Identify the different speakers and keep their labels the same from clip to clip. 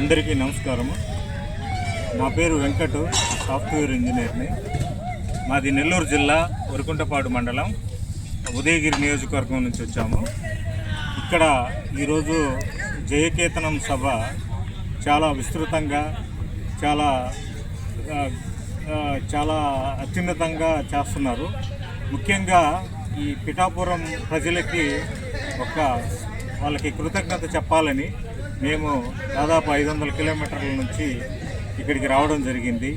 Speaker 1: అందరికీ నమస్కారము. నా పేరు వెంకట్ సాఫ్ట్వేర్ ఇంజనీర్ని. మాది నెల్లూరు జిల్లా వరకుంటపాడు మండలం. ఉదయగిరి నియోజకవర్గం నుంచి వచ్చాము. ఇక్కడ ఈరోజు జయకేతనం సభ చాలా విస్తృతంగా చాలా చాలా అత్యున్నతంగా చేస్తున్నారు. ముఖ్యంగా ఈ పిఠాపురం ప్రజలకి ఒక వాళ్ళకి కృతజ్ఞత చెప్పాలని మేము దాదాపు ఐదు వందల కిలోమీటర్ల నుంచి ఇక్కడికి రావడం జరిగింది.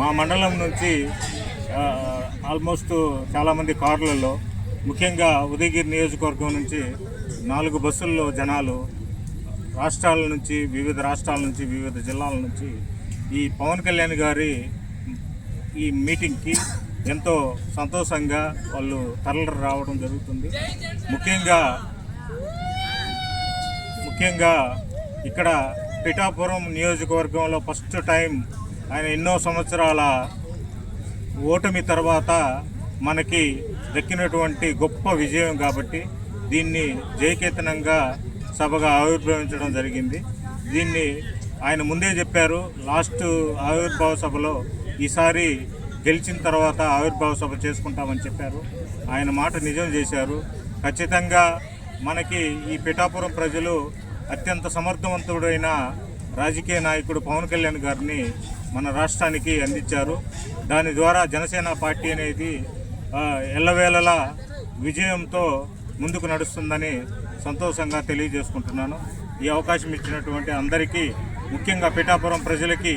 Speaker 1: మా మండలం నుంచి ఆల్మోస్ట్ చాలామంది కార్లలో ముఖ్యంగా ఉదయగిరి నియోజకవర్గం నుంచి నాలుగు బస్సుల్లో జనాలు రాష్ట్రాల నుంచి వివిధ రాష్ట్రాల నుంచి వివిధ జిల్లాల నుంచి ఈ పవన్ కళ్యాణ్ గారి ఈ మీటింగ్కి ఎంతో సంతోషంగా వాళ్ళు తరలి రావడం జరుగుతుంది. ముఖ్యంగా ముఖ్యంగా ఇక్కడ పిఠాపురం నియోజకవర్గంలో ఫస్ట్ టైం ఆయన ఎన్నో సంవత్సరాల ఓటమి తర్వాత మనకి దక్కినటువంటి గొప్ప విజయం కాబట్టి దీన్ని జయకేతనంగా సభగా ఆవిర్భవించడం జరిగింది. దీన్ని ఆయన ముందే చెప్పారు లాస్ట్ ఆవిర్భావ సభలో ఈసారి గెలిచిన తర్వాత ఆవిర్భావ సభ చేసుకుంటామని చెప్పారు. ఆయన మాట నిజం చేశారు. ఖచ్చితంగా మనకి ఈ పిఠాపురం ప్రజలు అత్యంత సమర్థవంతుడైన రాజకీయ నాయకుడు పవన్ కళ్యాణ్ గారిని మన రాష్ట్రానికి అందించారు. దాని ద్వారా జనసేన పార్టీ అనేది ఎల్లవేళలా విజయంతో ముందుకు నడుస్తుందని సంతోషంగా తెలియజేసుకుంటున్నాను. ఈ అవకాశం ఇచ్చినటువంటి అందరికీ ముఖ్యంగా పిఠాపురం ప్రజలకి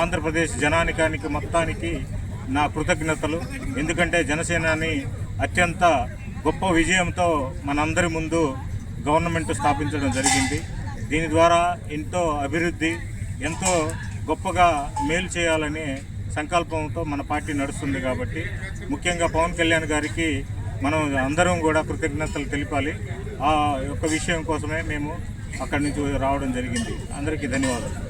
Speaker 1: ఆంధ్రప్రదేశ్ జనానికానికి మొత్తానికి నా కృతజ్ఞతలు. ఎందుకంటే జనసేనని అత్యంత గొప్ప విజయంతో మనందరి ముందు గవర్నమెంట్ స్థాపించడం జరిగింది. దీని ద్వారా ఎంతో అభివృద్ధి ఎంతో గొప్పగా మేలు చేయాలనే సంకల్పంతో మన పార్టీ నడుస్తుంది కాబట్టి ముఖ్యంగా పవన్ కళ్యాణ్ గారికి మనం అందరం కూడా కృతజ్ఞతలు తెలిపాలి. ఆ యొక్క విషయం కోసమే మేము అక్కడి నుంచి రావడం జరిగింది. అందరికీ ధన్యవాదాలు.